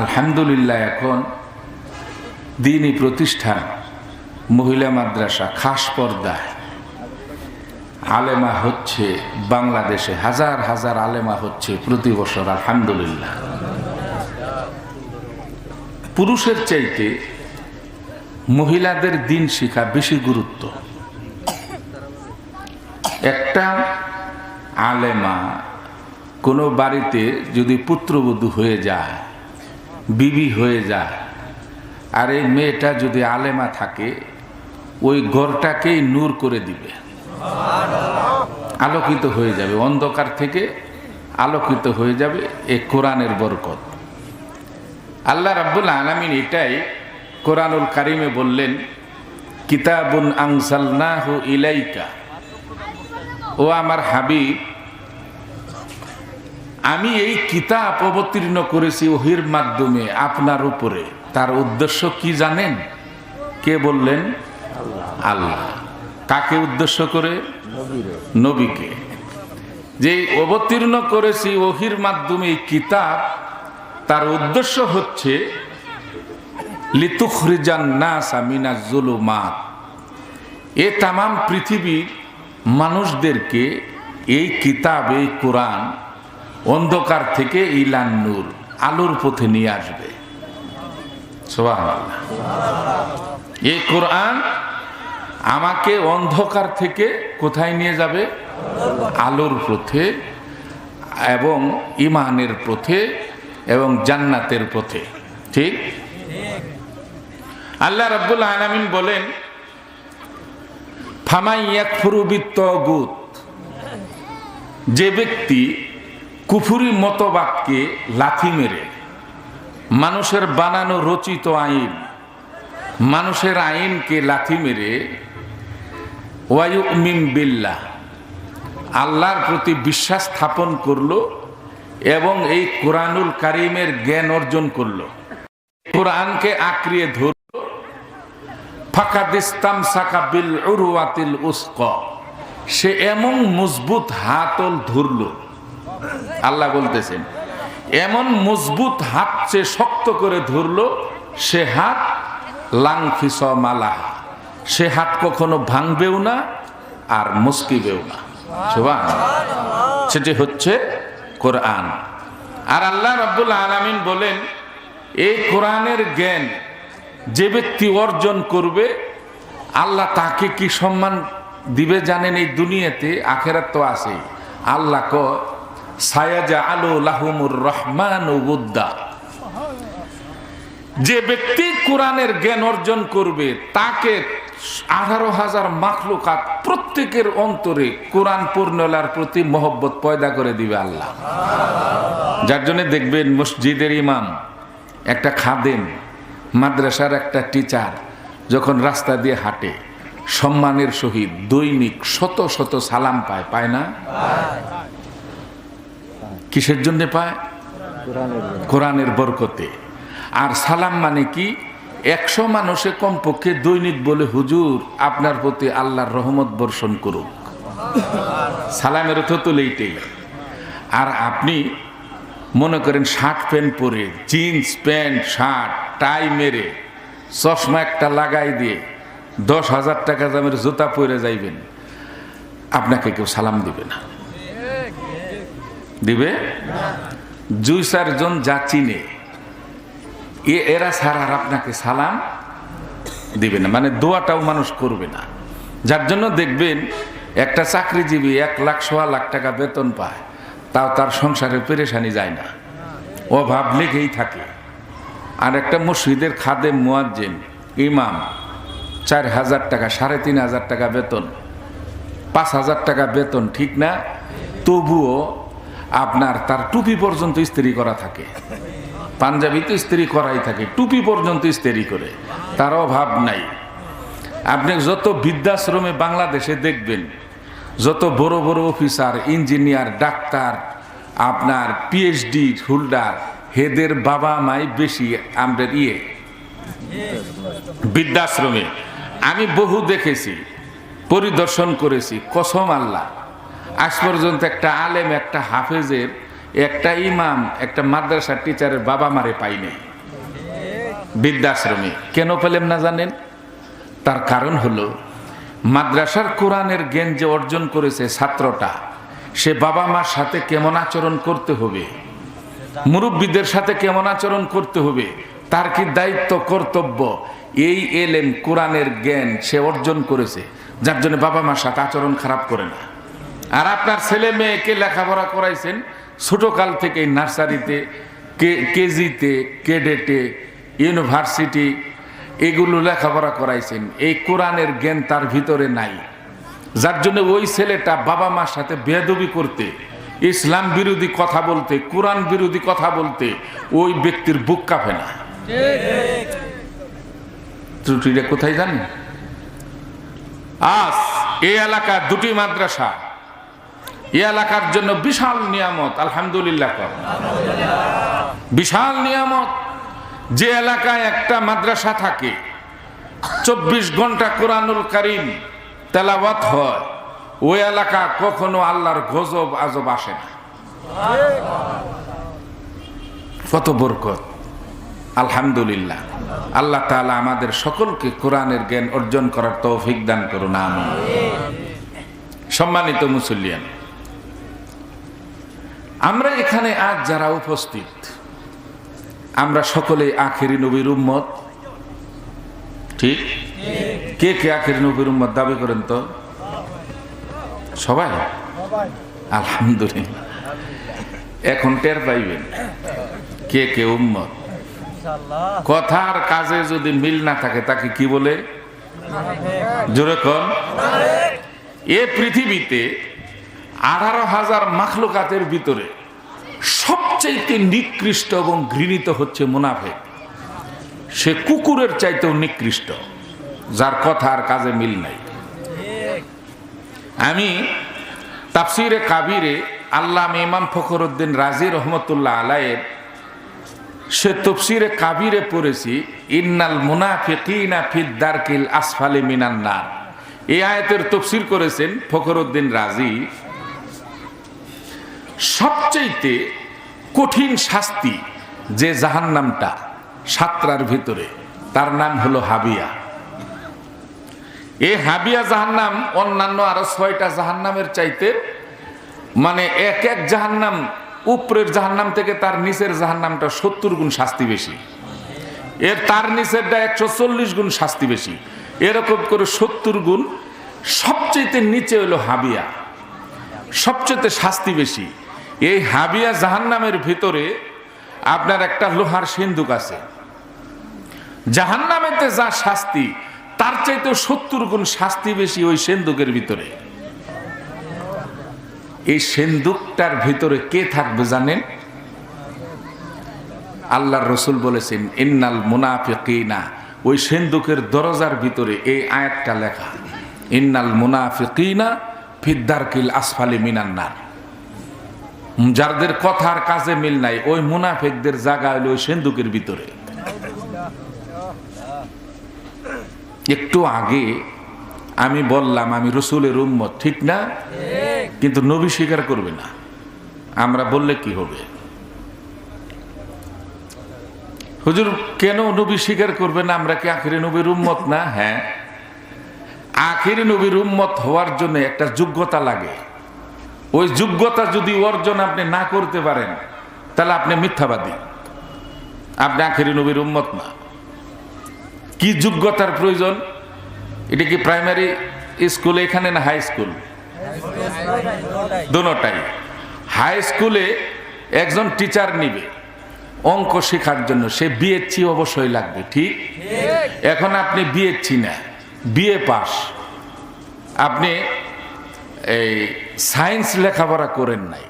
আলহামদুলিল্লাহ, এখন দিনই প্রতিষ্ঠান, মহিলা মাদ্রাসা, খাস পর্দায় আলেমা হচ্ছে বাংলাদেশে, হাজার হাজার আলেমা হচ্ছে প্রতি বছর, আলহামদুলিল্লাহ। পুরুষের চাইতে মহিলাদের দিন শিখা বেশি গুরুত্ব। একটা আলেমা কোনো বাড়িতে যদি পুত্রবধূ হয়ে যায় বিবি হয়ে যায়। আর এই মেয়েটা যদি আলেমা থাকে, ওই ঘরটাকেই নূর করে দিবে। আলোকিত হয়ে যাবে, অন্ধকার থেকে আলোকিত হয়ে যাবে এ কোরআনের বরকত। আল্লাহ রাব্বুল আলামিন এটাই কোরআনুল কারিমে বললেন, কিতাবুন আনসালনাহু ইলাইকা। ও আমার হাবিব আমি এই কিতাব অবতীর্ণ করেছি ওহির মাধ্যমে আপনার উপরে। তার উদ্দেশ্য কি জানেন? কে বললেন? আল্লাহ। কাকে উদ্দেশ্য করে? নবীকে। যে অবতীর্ণ করেছি ওহির মাধ্যমে এই কিতাব, তার উদ্দেশ্য হচ্ছে এ তামাম পৃথিবীর মানুষদেরকে এই কিতাব, এই কোরআন অন্ধকার থেকে ইলান নূর, আলোর পথে নিয়ে আসবে। এই কোরআন আমাকে অন্ধকার থেকে কোথায় নিয়ে যাবে? আলোর পথে এবং ইমানের পথে এবং জান্নাতের পথে। ঠিক? আল্লাহ রাব্বুল আলামিন বলেন, ফামাই ইয়াকফুরুবিত যে ব্যক্তি কুফুরি মতবাদকে লাথি মেরে, মানুষের বানানো রচিত আইন, মানুষের আইনকে লাথি মেরে, ওয়ায়ুমিন বিল্লাহ, আল্লাহর প্রতি বিশ্বাস স্থাপন করল এবং এই কোরআনুল কারিমের জ্ঞান অর্জন করল। কোরআনকে আঁকড়িয়ে ধরল, ফাকাদিস্তাম সাকা বিল উরুয়াতিল উস্ক, সে এমন মজবুত হাতল ধরল আল্লাহ বলতেছেন, এমন মজবুত হাত সে শক্ত করে ধরল, সে হাত লাংফিস মালা সে হাত কখনো ভাঙবেও না আর মুস্কিবেও না। সেটি হচ্ছে কোরআন। আর আল্লাহ রাব্বুল আলামিন বলেন, এই কোরআনের জ্ঞান যে ব্যক্তি অর্জন করবে, আল্লাহ তাকে কি সম্মান দিবে জানেন এই দুনিয়াতে, আখেরাত তো আছে আল্লাহ ক সায়াজা আলো লাহুমুর রহমান যে ব্যক্তি কোরআনের জ্ঞান অর্জন করবে, তাকে আঠারো হাজার মাখলুকাত প্রত্যেকের অন্তরে কোরআন পূর্ণলার প্রতি মহব্বত পয়দা করে দিবে আল্লাহ। যার জন্য দেখবেন মসজিদের ইমাম, একটা খাদেম, মাদ্রাসার একটা টিচার, যখন রাস্তা দিয়ে হাঁটে, সম্মানের সহিত দৈনিক শত শত সালাম পায় পায় না? কিসের জন্য পায়? কোরআনের বরকতে। আর সালাম মানে কি? একশো মানুষে কমপক্ষে দৈনিক বলে, হুজুর, আপনার প্রতি আল্লাহর রহমত বর্ষণ করুক। সালামের অর্থ তো এইটাই আর আপনি মনে করেন শার্ট প্যান্ট পরে, জিন্স প্যান্ট, শার্ট, টাই মেরে, চশমা একটা লাগাই দিয়ে দশ হাজার টাকা দামের জুতা পরে যাইবেন, আপনাকে কেউ সালাম দিবে না। দুই চারজন যা চিনে, এ এরা আর আপনাকে সালাম দিবে না। মানে দোয়াটাও মানুষ করবে না। যার জন্য দেখবেন একটা চাকরিজীবী এক লাখ সোয়া লাখ টাকা বেতন পায়, তাও তার সংসারে পেরেশানি যায় না। অভাব লেগেই থাকে। আর একটা মসজিদের খাদে মুয়াজ্জিন, ইমাম, চার হাজার টাকা, সাড়ে তিন হাজার টাকা বেতন, পাঁচ হাজার টাকা বেতন ঠিক না? তবুও আপনার তার টুপি পর্যন্ত ইস্ত্রি করা থাকে। পাঞ্জাবি তো করাই থাকে, টুপি পর্যন্ত ইস্ত্রি করে। তার অভাব নাই। আপনি যত বৃদ্ধাশ্রমে বাংলাদেশে দেখবেন, যত বড় বড় অফিসার, ইঞ্জিনিয়ার, ডাক্তার, আপনার পিএইচডি হোল্ডার হেদের বাবা মাই বেশি আমাদের ইয়ে। বৃদ্ধাশ্রমে। আমি বহু দেখেছি, পরিদর্শন করেছি, কসম আল্লাহ। আজ পর্যন্ত একটা আলেম, একটা হাফেজের, একটা ইমাম, একটা মাদ্রাসার টিচারের বাবা মারে পাই বৃদ্ধাশ্রমে। কেন পেলেন না জানেন? তার কারণ হলো, মাদ্রাসার কোরআনের জ্ঞান যে অর্জন করেছে ছাত্রটা, সে বাবা মার সাথে কেমন আচরণ করতে হবে? মুরব্বীদের সাথে কেমন আচরণ করতে হবে? তার কি দায়িত্ব, কর্তব্য? এই এলেম, কোরআনের জ্ঞান সে অর্জন করেছে, যার জন্য বাবা মার সাথে আচরণ খারাপ করে না। আর আপনার ছেলে মেয়েকে লেখাপড়া করাইছেন ছোটকাল থেকে নার্সারিতে, কে, কেজিতে, কেডেটে, ইউনিভার্সিটি, এগুলো লেখাপড়া করাইছেন। এই কোরআনের জ্ঞান তার ভিতরে নাই। যার জন্য ওই ছেলেটা বাবা মার সাথে বেদবি করতে, ইসলাম বিরোধী কথা বলতে, কোরআন বিরোধী কথা বলতে ওই ব্যক্তির বুক কাঁপে না। ত্রুটিটা কোথায় জানেন? আজ এই এলাকা দুটি মাদ্রাসা এই এলাকার জন্য বিশাল নিয়ামত, আলহামদুলিল্লাহ। বিশাল নিয়ামত, যে এলাকায় একটা মাদ্রাসা থাকে, চব্বিশ ঘণ্টা কোরআনুল করিম তেলাওয়াত হয়, ওই এলাকা কখনো আল্লাহর গজব, আজব আসে না। কত বরকত। আলহামদুলিল্লাহ। আল্লাহ তাআলা আমাদের সকলকে কোরআনের জ্ঞান অর্জন করার তৌফিক দান করুন, আমিন। সম্মানিত মুসল্লিয়ান আমরা এখানে আজ যারা উপস্থিত, আমরা সকলে আখেরি নবীর উম্মত। ঠিক? কে কে আখেরি নবীর উম্মত দাবি করেন তো? সবাই? আলহামদুলিল্লাহ। এখন টের পাইবেন, কে কে উম্মত। কথার কাজে যদি মিল না থাকে, তাকে কি বলে? জোরে এ পৃথিবীতে আঠারো হাজার মাখলুকাতের ভিতরে সবচাইতে নিকৃষ্ট এবং ঘৃণিত হচ্ছে মুনাফেক সে কুকুরের চাইতেও নিকৃষ্ট, যার কথা আর কাজে মিল নাই। আমি তাফসিরে কাবিরে আল্লাহ ইমাম ফখরুদ্দিন রাজি রহমতুল্লাহ আলায়ের সে তফসিরে কাবিরে পড়েছি, ইন্নাল মুনাফিকিনা ফিদ্দারকিল আসফালে মিনান্নার এই আয়াতের তফসির করেছেন ফখরুদ্দিন রাজি। সবচাইতে কঠিন শাস্তি যে জাহান্নামটা সাতটার ভিতরে, তার নাম হলো হাবিয়া। এই হাবিয়া জাহান্নাম অন্যান্য আরও ছয়টা জাহান্নামের চাইতে মানে এক এক জাহান্নাম উপরের জাহান্নাম থেকে তার নিচের জাহান্নামটা সত্তর গুণ শাস্তি বেশি। এর তার নিচেরটা একশো চল্লিশ গুণ শাস্তি বেশি। এরকম করে সত্তর গুণ সবচেয়ে নিচে হলো হাবিয়া। সবচেয়ে শাস্তি বেশি। এই হাবিয়া জাহান্নামের ভিতরে আপনার একটা লোহার সিন্ধুক আছে। জাহান্নামেতে যা শাস্তি, তার চাইতে সত্তর গুণ শাস্তি বেশি ওই সেন্দুকের ভিতরে। এই সেন্দুকটার ভিতরে কে থাকবে জানেন? আল্লাহর রসুল বলেছেন, ইন্নাল মুনাফিকিনা ওই সেন্দুকের দরজার ভিতরে এই আয়াতটা লেখা, ইন্নাল মুনাফিকিনা ফিদ্দারকিল আসফালি মিনান্নার যাদের কথার কাজে মিল নাই, ওই মুনাফেকদের জায়গা হলো ওই সেন্দুকের ভিতরে। একটু আগে আমি বললাম, আমি রসুলের উম্মত, ঠিক না? কিন্তু নবী স্বীকার করবে না। আমরা বললে কি হবে? হুজুর, কেন নবী স্বীকার করবে না? আমরা কি আখেরি নবীর উম্মত না? হ্যাঁ। আখেরি নবীর উম্মত হওয়ার জন্য একটা যোগ্যতা লাগে। ওই যোগ্যতা যদি অর্জন আপনি না করতে পারেন, তাহলে আপনি মিথ্যাবাদী। আপনি আখেরি নবীর উম্মত না। কি যোগ্যতার প্রয়োজন? এটা কি প্রাইমারি স্কুল এখানে না হাই স্কুল? দোনোটাই হাই স্কুলে একজন টিচার নিবে, অঙ্ক শেখার জন্য। সে বিএসসি অবশ্যই লাগবে, ঠিক? এখন আপনি বিএসসি না বিএ পাস। আপনি এই সায়েন্স লেখাপড়া করেন নাই।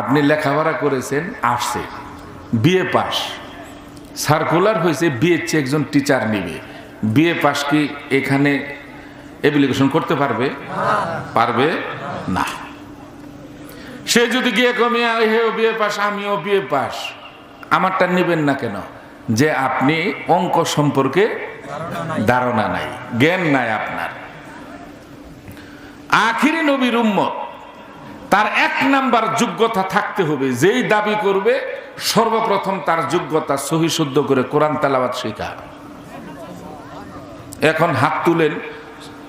আপনি লেখাপড়া করেছেন আর্টসে বিএ পাস। সার্কুলার হয়েছে বিএসসি একজন টিচার নিবে। বিএ পাস কি এখানে অ্যাপ্লিকেশন করতে পারবে? পারবে না। সে যদি গিয়ে কমিয়া হেও বিএ পাস, আমিও বিএ পাস। আমারটা নেবেন না কেন? যে আপনি অঙ্ক সম্পর্কে ধারণা নাই। জ্ঞান নাই আপনার। আখিরি নবীর উম্মত। তার এক নাম্বার যোগ্যতা থাকতে হবে। যেই দাবি করবে, সর্বপ্রথম তার যোগ্যতা সহি শুদ্ধ করে কোরআন তালাবাদ শেখা এখন হাত তুলেন,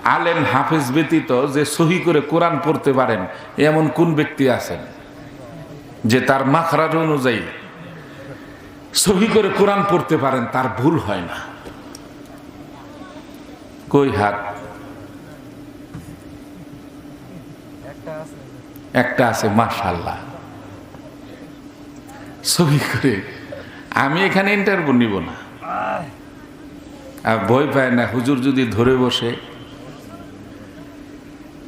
আলেম হাফেজ ব্যতীত যে সহি করে কোরআন পড়তে পারেন, এমন কোন ব্যক্তি আছেন যে তার মাখরাজ অনুযায়ী সহি করে কোরআন পড়তে পারেন, তার ভুল হয় না। কই হাত? একটা আছে মাশাল্লাহ ছবি করে। আমি এখানে ইন্টারভিউ নিব না। আর ভয় পায় না, হুজুর যদি ধরে বসে।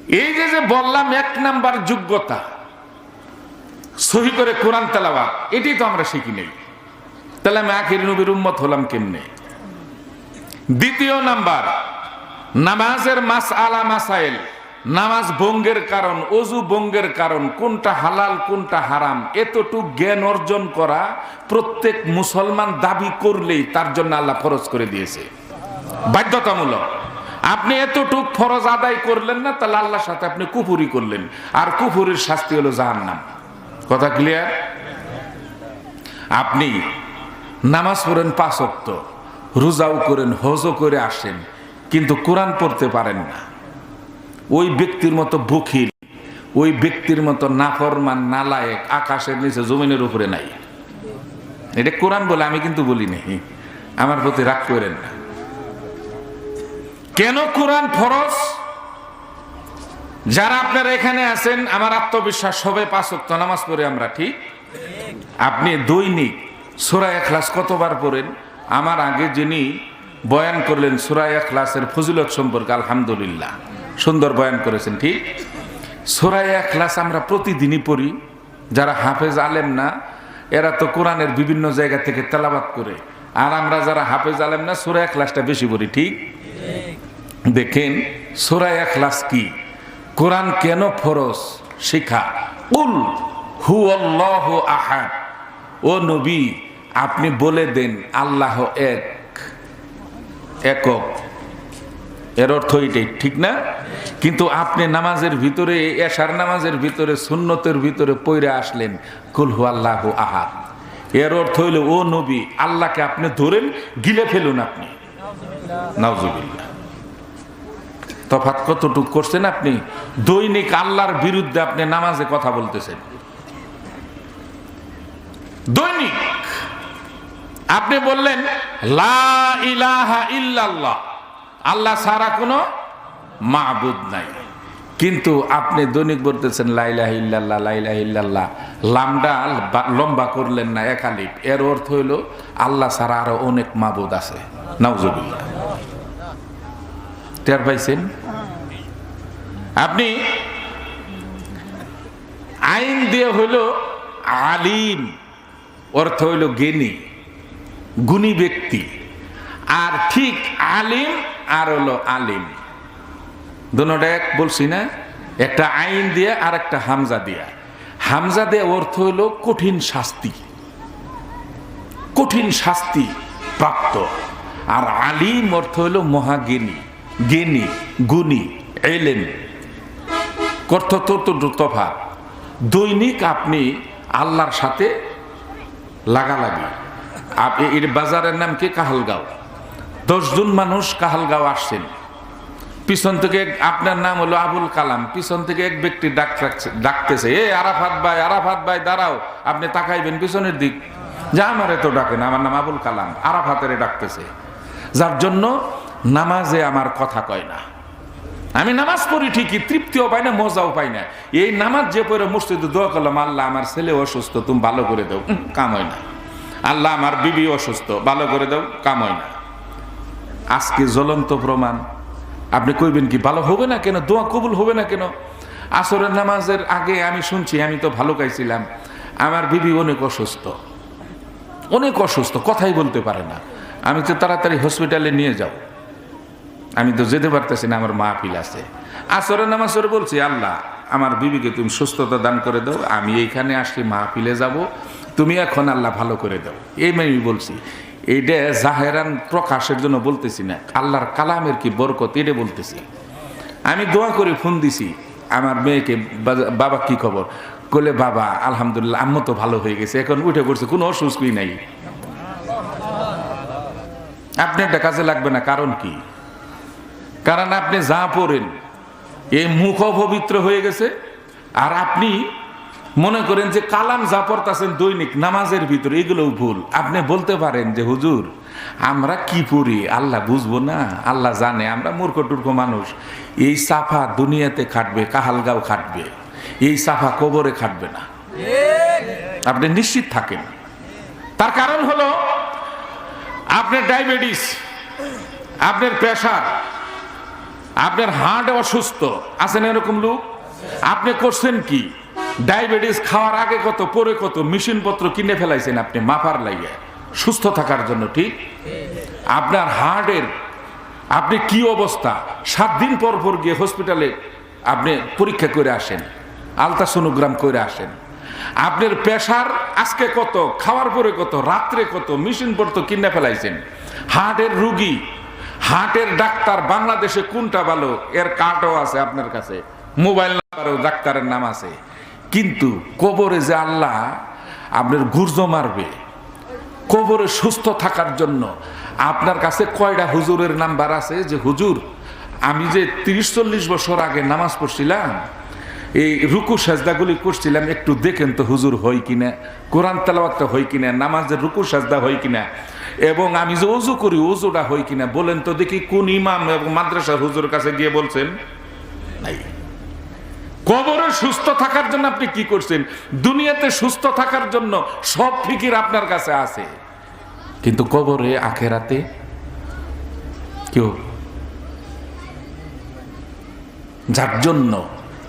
এই যে যে বললাম এক নাম্বার যোগ্যতা সহি করে কোরআন তেলাওয়াত এটি তো আমরা শিখি নেই। তাহলে আমি আখির নবীর উম্মত হলাম কেমনে? দ্বিতীয় নাম্বার, নামাজের মাস আলা মাসাইল। নামাজ বঙ্গের কারণ, অজু বঙ্গের কারণ, কোনটা হালাল, কোনটা হারাম, এতটুক জ্ঞান অর্জন করা প্রত্যেক মুসলমান দাবি করলেই তার জন্য আল্লাহ ফরজ করে দিয়েছে। বাধ্যতামূলক। আপনি এতটুক ফরজ আদায় করলেন না, তাহলে আল্লাহর সাথে আপনি কুপুরি করলেন। আর কুপুরির শাস্তি হলো জাহান্নাম। কথা ক্লিয়ার আপনি নামাজ পড়েন পাঁচক্ত রোজাও করেন, হজও করে আসেন, কিন্তু কোরআন পড়তে পারেন না। ওই ব্যক্তির মতো বখিল ওই ব্যক্তির মতো নাফরমান, নালায়েক, আকাশের নিচে, জমিনের উপরে নাই। এটা কোরআন বলে, আমি কিন্তু বলিনি। আমার প্রতি রাগ করেন না। কেন কোরআন ফরজ? যারা আপনারা এখানে আছেন, আমার আত্মবিশ্বাস সবে পাঁচক্ত নামাজ পড়ে আমরা, ঠিক? আপনি দৈনিক সুরায় ক্লাস কতবার পড়েন? আমার আগে যিনি বয়ান করলেন সুরায় ক্লাসের ফজিলত সম্পর্কে, আলহামদুলিল্লাহ। সুন্দর বয়ান করেছেন, ঠিক? সুরায় ক্লাস আমরা প্রতিদিনই পড়ি। যারা হাফেজ আলেম না, এরা তো কোরআনের বিভিন্ন জায়গা থেকে তেলাবাত করে। আর আমরা যারা হাফেজ আলেম না, সুরায় ক্লাসটা বেশি পড়ি, ঠিক? দেখেন, সুরায় ক্লাস কি? কোরআন কেন ফরস শিখা। উল হু আল্লাহ আহাদ। ও নবী, আপনি বলে দেন, আল্লাহ এক। একক। এর অর্থ এটাই, ঠিক না? কিন্তু আপনি নামাজের ভিতরে, এশার নামাজের ভিতরে, সুন্নতের ভিতরে পইরে আসলেন কুলহু আল্লাহ আহাদ। এর অর্থ হইল, ও নবী, আল্লাহকে আপনি ধরেন, গিলে ফেলুন আপনি। তফাৎ কতটুক করছেন আপনি? দৈনিক আল্লাহর বিরুদ্ধে আপনি নামাজে কথা বলতেছেন। দৈনিক। আপনি বললেন, লা ইলাহা ইল্লাল্লাহ। আল্লাহ ছাড়া কোনো মাহবুদ নাই। কিন্তু আপনি দৈনিক বলতেছেন লাইলাহ ইল্লাল্লাহ লাইলাহ ইল্লাল্লাহ। লামডা লম্বা করলেন না একালিপ এর অর্থ হইল, আল্লাহ ছাড়া আরও অনেক মাহবুদ আছে। নাউজুবিল্লাহ। টের পাইছেন? আপনি আইন দিয়ে হইল আলিম, অর্থ হইল জ্ঞানী, গুণী ব্যক্তি। আর ঠিক আলিম আর হলো আলিম। দুটা এক বলছি না? একটা আইন দিয়ে আর একটা হামজা দিয়া। হামজা দিয়ে অর্থ হইল কঠিন শাস্তি। কঠিন শাস্তি প্রাপ্ত। আর আলিম অর্থ হইল মহাজ্ঞানী, জ্ঞানী, গুণী এলেন কর্থ তফা দৈনিক আপনি আল্লাহর সাথে লাগালাগি। আপনি এর বাজারের নাম কি? কাহালগাঁও। দশজন মানুষ কাহালগাঁও আসছেন। পিছন থেকে আপনার নাম হলো আবুল কালাম। পিছন থেকে এক ব্যক্তি ডাক ডাকতেছে, এ আরাফাত ভাই আরাফাত ভাই, দাঁড়াও, আপনি তাকাইবেন পিছনের দিক। যা আমার এত ডাকেন, আমার নাম আবুল কালাম, আরাফাতের ডাকতেছে। যার জন্য নামাজে আমার কথা কয় না। আমি নামাজ পড়ি ঠিকই, তৃপ্তিও পাই না, মজাও পাই না। এই নামাজ যে পরে মসজিদে দোয়া করলাম, আল্লাহ, আমার ছেলে অসুস্থ, তুমি ভালো করে দাও কাম হয় না। আল্লাহ, আমার বিবি অসুস্থ, ভালো করে দাও কাম হয় না। আজকে জ্বলন্ত প্রমাণ। আপনি কইবেন কি, ভালো হবে না কেন? দোয়া কবুল হবে না কেন? আসরের নামাজের আগে আমি শুনছি, আমি তো ভালো গাইছিলাম। আমার বিবি অনেক অসুস্থ। অনেক অসুস্থ, কথাই বলতে পারে না। আমি তো তাড়াতাড়ি হসপিটালে নিয়ে যাও। আমি তো যেতে পারতেছি না, আমার মা পিল আছে। আসরে নামাজরে বলছি, আল্লাহ, আমার বিবিকে তুমি সুস্থতা দান করে দাও, আমি এইখানে আসলে মা পিলে যাব। তুমি এখন আল্লাহ ভালো করে দাও। এই আমি বলছি। এইটা জাহেরান প্রকাশের জন্য বলতেছি না, আল্লাহর কালামের কি বরকত এটা বলতেছি। আমি দোয়া করে ফোন দিছি, আমার মেয়েকে বাবা কি খবর? কলে বাবা, আলহামদুলিল্লাহ, আম্মু তো ভালো হয়ে গেছে, এখন উঠে পড়ছে, কোনো অসুস্থই নাই। আপনি একটা কাজে লাগবে না, কারণ কি? কারণ আপনি যা পড়েন এই মুখ পবিত্র হয়ে গেছে, আর আপনি মনে করেন যে কালাম যা পড়তেছেন দৈনিক, নামাজের ভিতরে, এগুলোও ভুল। আপনি বলতে পারেন যে, হুজুর, আমরা কি পড়ি? আল্লাহ বুঝব না। আল্লাহ জানে, আমরা মূর্খ টুর্খ মানুষ। এই সাফা দুনিয়াতে খাটবে, কাহালগাঁও খাটবে। এই সাফা কবরে খাটবে না। আপনি নিশ্চিত থাকেন। তার কারণ হলো, আপনার ডায়াবেটিস, আপনার প্রেশার, আপনার হার্ট অসুস্থ। আছেন এরকম লোক? আপনি করছেন কি? ডায়াবেটিস খাওয়ার আগে কত, পরে কত মেশিন পত্র কিনে ফেলাইছেন আপনি মাপার লাইগে সুস্থ থাকার জন্য ঠিক। আপনার হার্টের, আপনি কি অবস্থা? সাত দিন পর পর গিয়ে হসপিটালে আপনি পরীক্ষা করে আসেন, আলট্রাসোনোগ্রাম করে আসেন। আপনার প্রেশার আজকে কত, খাওয়ার পরে কত, রাত্রে কত মেশিন পত্র কিনে ফেলাইছেন। হার্টের রুগী, হার্টের ডাক্তার বাংলাদেশে কোনটা ভালো? এর কার্ডও আছে আপনার কাছে। মোবাইল নাম্বারও ডাক্তারের নাম আছে। কিন্তু কবরে যে আল্লাহ আপনার গুর্জ মারবে, কবরে সুস্থ থাকার জন্য আপনার কাছে কয়টা হুজুরের নাম্বার আছে? যে হুজুর, আমি যে তিরিশ চল্লিশ বছর আগে নামাজ পড়ছিলাম, এই রুকু সাজদাগুলি করছিলাম, একটু দেখেন তো হুজুর হয় কিনা, কোরআন তেলাওয়াতটা হয় কিনা, নামাজের রুকু সাজদা হয় কিনা, এবং আমি যে অজু করি, অজুটা হয় কিনা, বলেন তো দেখি কোন ইমাম এবং মাদ্রাসার হুজুর কাছে গিয়ে বলছেন। কবরে সুস্থ থাকার জন্য আপনি কি করছেন? দুনিয়াতে সুস্থ থাকার জন্য সব ফিকির আপনার কাছে আছে। কিন্তু কবরে আখেরাতে কেউ যার জন্য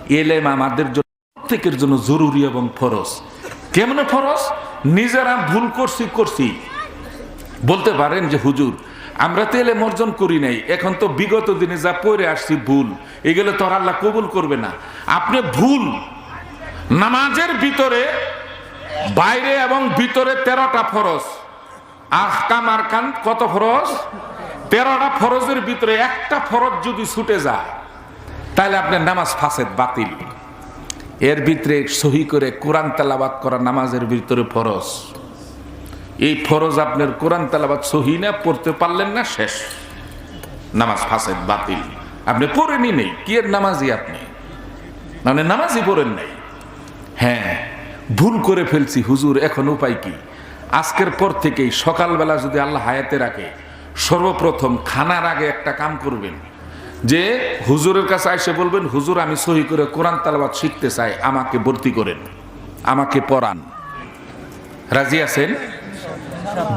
এলেম আমাদের জন্য প্রত্যেকের জন্য জরুরি এবং ফরজ। কেমন ফরজ? নিজেরা ভুল করছি করছি। বলতে পারেন যে, হুজুর আমরা তো এলেম অর্জন করি নাই, এখন তো বিগত দিনে যা পড়ে আসছি ভুল, এগুলো তো আল্লাহ কবুল করবে না। আপনি ভুল, নামাজের ভিতরে, বাইরে এবং ভিতরে তেরোটা ফরজ, আহকাম আরকান কত ফরজ? তেরোটা ফরজের ভিতরে একটা ফরজ যদি ছুটে যায়, তাহলে আপনার নামাজ ফাসেদ বাতিল। এর ভিতরে সহি করে কোরআন তেলাবাত করা নামাজের ভিতরে ফরজ। এই ফরজ আপনার কোরআন তালাবাদ সহি না, পড়তে পারলেন না, শেষ। নামাজ ফাসেদ, বাতিল। আপনি পড়েনি নেই, কি এর নামাজই আপনি? মানে নামাজই পড়েন নাই। হ্যাঁ ভুল করে ফেলছি, হুজুর, এখন উপায় কি? আজকের পর থেকেই সকালবেলা যদি আল্লাহ হায়াতে রাখে, সর্বপ্রথম খানার আগে একটা কাম করবেন। যে হুজুরের কাছে এসে বলবেন, হুজুর, আমি সহি করে কোরআন তালাবাদ শিখতে চাই, আমাকে ভর্তি করেন, আমাকে পড়ান। রাজি আছেন?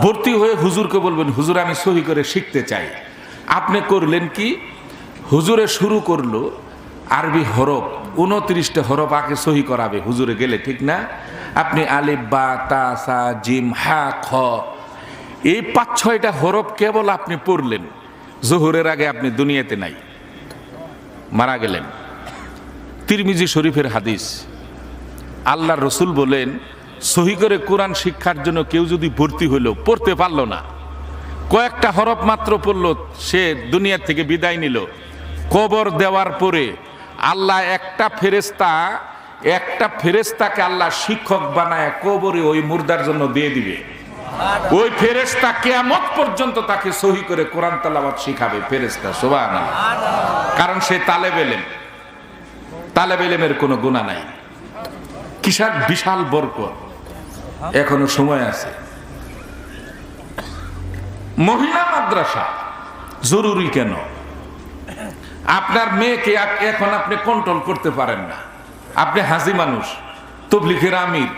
ভর্তি হয়ে হুজুরকে বলবেন, হুজুর, আমি সহি করে শিখতে চাই। আপনি করলেন কি? হুজুরে শুরু করল আরবি হরফ, উনত্রিশটা হরফ আগে সহি করাবে, হুজুরে গেলে, ঠিক না? আপনি আলিফ, বা, তা, সা, জিম, হা, খ, এই পাঁচ, ছয়টা হরফ কেবল আপনি পড়লেন। জোহরের আগে আপনি দুনিয়াতে নাই, মারা গেলেন। তিরমিজি শরীফের হাদিস আল্লাহ রসুল বলেন সহি করে কোরআন শিক্ষার জন্য কেউ যদি ভর্তি হইল, পড়তে পারল না। কয়েকটা হরফ মাত্র পড়ল, সে দুনিয়া থেকে বিদায় নিল। কবর দেওয়ার পরে আল্লাহ একটা ফেরেস্তা একটা ফেরেস্তাকে আল্লাহ শিক্ষক বানায় কবরে ওই মুর্দার জন্য দিয়ে দিবে। ওই ফেরেস্তা কেয়ামত পর্যন্ত তাকে সহি করে কোরআন তালাবাদ শিখাবে ফেরেস্তা সোবান কারণ সে তালেব এলেম। তালেব এলেমের কোনো গুণা নাই। কিসার বিশাল বরকত? এখনও সময় আছে। মহিলা মাদ্রাসা, জরুরি কেন? আপনার মেয়েকে এখন আপনি কন্ট্রোল করতে পারেন না। আপনি হাজি মানুষ তবলিখের আমির।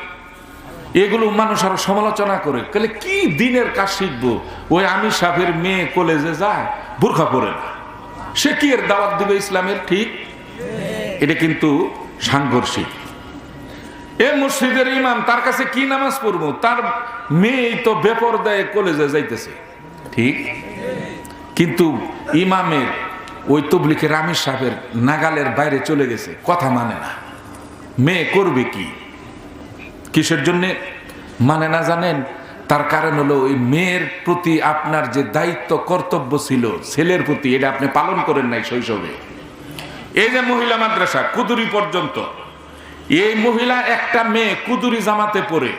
এগুলো মানুষ আরও সমালোচনা করে। তাহলে কি দিনের কাজ শিখব? ওই আমি সাহেবের মেয়ে কলেজে যায়, বোরখা পরে না। সে কি এর দাওয়াত দিবে ইসলামের? ঠিক? এটা কিন্তু সাংঘর্ষিক। এ মসজিদের ইমাম তার কাছে কি নামাজ পড়ব? তার মেয়ে তো বেপর দেয় কলেজে যাইতেছে। ঠিক। কিন্তু ইমামের ওই তবলিকের আমির সাহেবের নাগালের বাইরে চলে গেছে কথা মানে না। মেয়ে করবে কি? কিসের জন্যে? মানে না জানেন তার কারণ হলো ওই মেয়ের প্রতি আপনার যে দায়িত্ব কর্তব্য ছিল ছেলের প্রতি এটা আপনি পালন করেন নাই শৈশবে। এই যে মহিলা মাদ্রাসা কুদুরি পর্যন্ত। এই মহিলা একটা মেয়ে কুদুরি জামাতে পড়ে,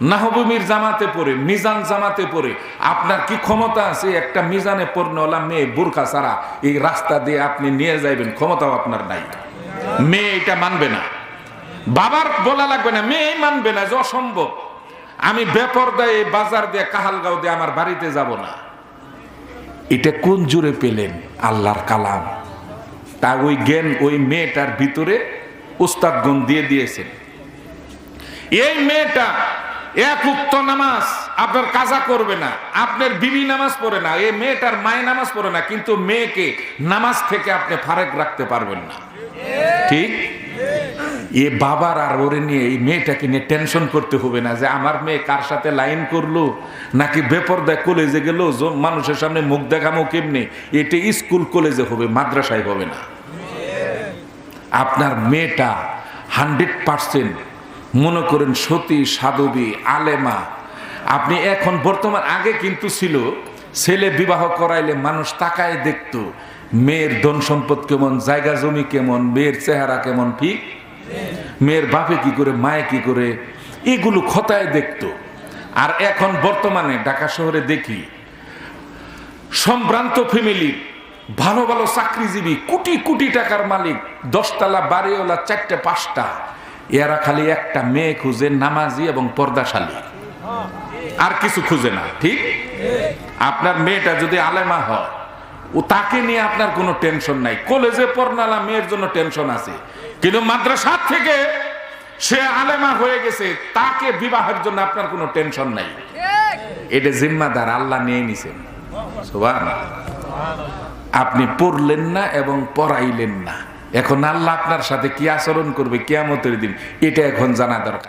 নাহবুমির জামাতে পড়ে, মিজান জামাতে পড়ে। আপনার কি ক্ষমতা আছে? একটা মিজানে পড়নেওয়ালা মেয়ে বুরখা ছাড়া এই রাস্তা দিয়ে আপনি নিয়ে যাইবেন, ক্ষমতাও আপনার নাই। মেয়ে এটা মানবে না। বাবার বলা লাগবে না, মেয়ে মানবে না যে অসম্ভব। আমি বেপরদায় এই বাজার দিয়ে, কাহালগাঁও দিয়ে আমার বাড়িতে যাব না। এটা কোন জুড়ে পেলেন? আল্লাহর কালাম। তা ওই জ্ঞান ওই মেয়েটার ভিতরে উস্তাদগণ দিয়ে দিয়েছেন। এই মেয়েটা এক উক্ত নামাজ আপনার কাজা করবে না, আপনার বিবি নামাজ পড়ে না, এই মেয়েটার মায়ে নামাজ পড়ে না, কিন্তু মেয়েকে নামাজ থেকে আপনি ফারেক রাখতে পারবেন না। ঠিক? এ বাবার আর ওরে নিয়ে এই মেয়েটাকে নিয়ে টেনশন করতে হবে না যে আমার মেয়ে কার সাথে লাইন করল, নাকি বেপর বেপরদায় কলেজে গেল মানুষের সামনে মুখ দেখামো কেমনে? এটা স্কুল কলেজে হবে, মাদ্রাসায় হবে না। আপনার মেয়েটা হান্ড্রেড পার্সেন্ট মনে করেন সতী, সাধবী, আলেমা। আপনি এখন বর্তমান আগে কিন্তু ছিল, ছেলে বিবাহ করাইলে মানুষ তাকায় দেখতো, মেয়ের ধন সম্পদ কেমন, জায়গা জমি কেমন, মেয়ের চেহারা কেমন, ঠিক? মেয়ের বাপে কি করে, মায়ে কি করে, এগুলো খতায় দেখতো। আর এখন বর্তমানে ঢাকা শহরে দেখি, সম্ভ্রান্ত ফ্যামিলির ভালো ভালো চাকরিজীবী কোটি কোটি টাকার মালিক দশতলা বাড়িওয়ালা চারটে পাঁচটা। এরা খালি একটা মেয়ে খুঁজে নামাজি এবং পর্দাশালী। আর কিছু খুঁজে না ঠিক? আপনার মেয়েটা যদি আলেমা হয় ও তাকে নিয়ে আপনার কোনো টেনশন নাই। কলেজে পড়নালা মেয়ের জন্য টেনশন আছে। কিন্তু মাদ্রাসার থেকে সে আলেমা হয়ে গেছে তাকে বিবাহের জন্য আপনার কোনো টেনশন নাই। এটা জিম্মাদার আল্লাহ নিয়ে নিছেন। সুবহানাল্লাহ। আপনি পড়লেন না এবং পড়াইলেন না। এখন আল্লাহ আপনার সাথে কি আচরণ করবে কেয়ামতের দিন, এটা এখন জানা দরকার।